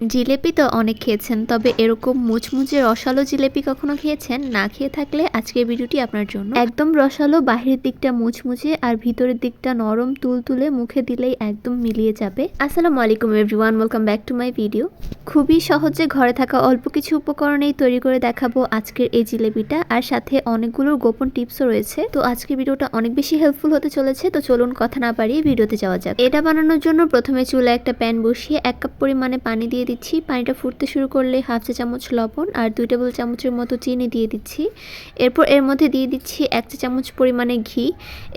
জিলেপি তো অনেক খেয়েছেন, তবে এরকম মুচমুচে রসালো জিলেপি কখনো খেয়েছেন? না খেয়ে থাকলে আজকের ভিডিওটি আপনার জন্য একদম রসালো, বাহিরের দিকটা মুচমুচে আর ভিতরের দিকটা নরম তুলতুলে মুখে দিলেই একদম মিলিয়ে যাবে। আসসালামু আলাইকুম everyone, welcome back to my video. খুবই সহজে ঘরে থাকা অল্প কিছু উপকরণেই তৈরি করে দেখাবো আজকের এই জিলেপিটা আর সাথে অনেকগুলো গোপন টিপসও রয়েছে। তো আজকের ভিডিওটা অনেক বেশি হেল্পফুল হতে চলেছে, তো চলুন কথা না বাড়িয়ে ভিডিওতে যাওয়া যাক। এটা বানানোর জন্য প্রথমে চুলে একটা প্যান বসিয়ে এক কাপ পরিমাণে পানি দিয়ে দিচ্ছি। পানিটা ফুটতে শুরু করলে হাফ চা চামচ লবণ আর দুই টেবিল চামচের মতো চিনি দিয়ে দিচ্ছি। এরপর এর মধ্যে দিয়ে দিচ্ছি এক চা চামচ পরিমাণে ঘি।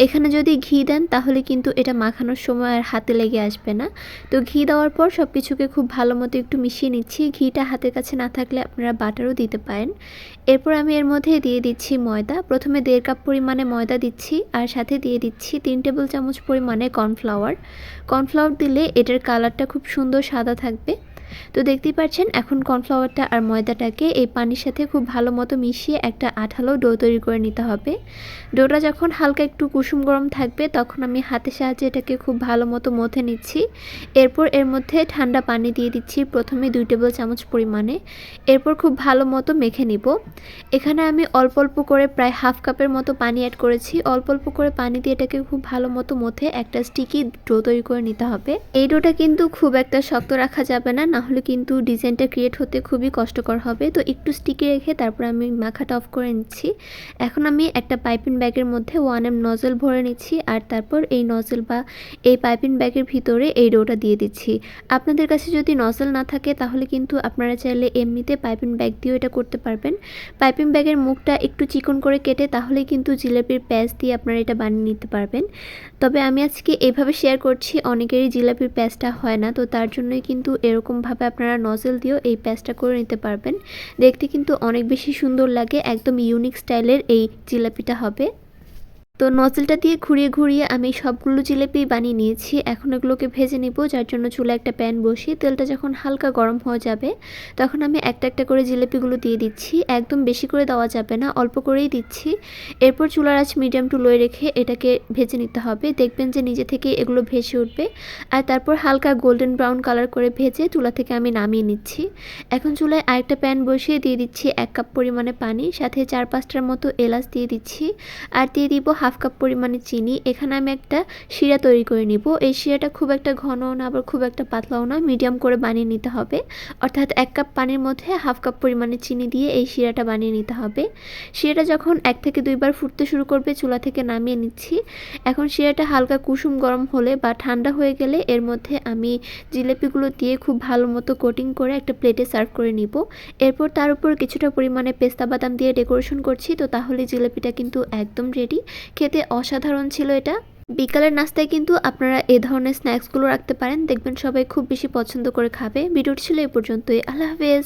এখানে যদি ঘি দেন তাহলে কিন্তু এটা মাখানোর সময় আর হাতে লেগে আসবে না। তো ঘি দেওয়ার পর সব কিছুকে খুব ভালো মতো একটু মিশিয়ে নিচ্ছি। ঘিটা হাতের কাছে না থাকলে আপনারা বাটারও দিতে পারেন। এরপর আমি এর মধ্যে দিয়ে দিচ্ছি ময়দা। প্রথমে দেড় কাপ পরিমাণে ময়দা দিচ্ছি আর সাথে দিয়ে দিচ্ছি তিন টেবিল চামচ পরিমাণে কর্নফ্লাওয়ার। কর্নফ্লাওয়ার দিলে এটার কালারটা খুব সুন্দর সাদা থাকবে। তো দেখতেই পাচ্ছেন এখন কর্নফ্লাওয়ারটা আর ময়দাটাকে এই পানির সাথে খুব ভালো মতো মিশিয়ে একটা আঠালো ডো তৈরি করে নিতে হবে। ডোটা যখন হালকা একটু কুসুম গরম থাকবে, তখন আমি হাতের সাহায্যে এটাকে খুব ভালো মতো মথে নিচ্ছি। এরপর এর মধ্যে ঠান্ডা পানি দিয়ে দিচ্ছি প্রথমে দুই টেবিল চামচ পরিমাণে। এরপর খুব ভালো মতো মেখে নিব। এখানে আমি অল্প অল্প করে প্রায় হাফ কাপের মতো পানি অ্যাড করেছি। অল্প অল্প করে পানি দিয়ে এটাকে খুব ভালো মতো মথে একটা স্টিকি ডো তৈরি করে নিতে হবে। এই ডোটা কিন্তু খুব একটা শক্ত রাখা যাবে না না হলে কিন্তু ডিজাইনটা ক্রিয়েট হতে খুবই কষ্টকর হবে। তো একটু স্টিকি রেখে তারপর আমি মাখাটা অফ করে নিচ্ছি। এখন আমি একটা পাইপিং ব্যাগের মধ্যে ওয়ান এম নজল ভরে নিচ্ছি আর তারপর এই নজল বা এই পাইপিং ব্যাগের ভিতরে এই ডোটা দিয়ে দিচ্ছি। আপনাদের কাছে যদি নজল না থাকে তাহলে কিন্তু আপনারা চাইলে এমনিতে পাইপিং ব্যাগ দিয়েও এটা করতে পারবেন। পাইপিং ব্যাগের মুখটা একটু চিকন করে কেটে তাহলে কিন্তু জিলাপির প্যাচ দিয়ে আপনারা এটা বানিয়ে নিতে পারবেন। তবে আমি আজকে এভাবে শেয়ার করছি, অনেকেরই জিলাপির প্যাচটা হয় না, তো তার জন্যই কিন্তু এরকমভাবে আপনারা নজল দিয়েও এই প্যাচটা করে নিতে পারবেন। দেখতে কিন্তু অনেক বেশি সুন্দর লাগে, একদম ইউনিক স্টাইলের এই জিলাপিটা হবে। তো নজলটা দিয়ে ঘুরিয়ে ঘুরিয়ে আমি সবগুলো জিলেপি বানিয়ে নিয়েছি। এখন এগুলোকে ভেজে নিব, যার জন্য চুলে একটা প্যান বসিয়ে তেলটা যখন হালকা গরম হয়ে যাবে, তখন আমি একটা একটা করে জিলেপিগুলো দিয়ে দিচ্ছি। একদম বেশি করে দেওয়া যাবে না, অল্প করেই দিচ্ছি। এরপর চুলার আঁচ মিডিয়াম টু লোয়ে রেখে এটাকে ভেজে নিতে হবে। দেখবেন যে নিজে থেকে এগুলো ভেসে উঠবে। আর তারপর হালকা গোল্ডেন ব্রাউন কালার করে ভেজে চুলা থেকে আমি নামিয়ে নিচ্ছি। এখন চুলায় আরেকটা প্যান বসিয়ে দিয়ে দিচ্ছি এক কাপ পরিমাণে পানি, সাথে চার পাঁচটার মতো এলাচ দিয়ে দিচ্ছি। আর দিয়ে দিব কাপ পরিমাণে চিনি। এখানে আমি একটা শিরা তৈরি করে নিব। এই শিরাটা খুব একটা ঘনও না, আবার খুব একটা পাতলাও না, মিডিয়াম করে বানিয়ে নিতে হবে। অর্থাৎ এক কাপ পানির মধ্যে হাফ কাপ পরিমাণে চিনি দিয়ে এই শিরাটা বানিয়ে নিতে হবে। শিরাটা যখন এক থেকে দুইবার ফুটতে শুরু করবে, চুলা থেকে নামিয়ে নিচ্ছি। এখন শিরাটা হালকা কুসুম গরম হলে বা ঠান্ডা হয়ে গেলে এর মধ্যে আমি জিলেপিগুলো দিয়ে খুব ভালো মতো কোটিং করে একটা প্লেটে সার্ভ করে নিব। এরপর তার উপর কিছুটা পরিমাণে পেস্তা বাদাম দিয়ে ডেকোরেশন করছি, তো তাহলে জিলেপিটা কিন্তু একদম রেডি। খেতে অসাধারণ ছিল এটা। বিকালের নাস্তায় কিন্তু আপনারা এ ধরনের স্ন্যাক্সগুলো রাখতে পারেন। দেখবেন সবাই খুব বেশি পছন্দ করে খাবে। ভিডিওটি ছিল এ পর্যন্তই। আল্লাহ হাফেজ।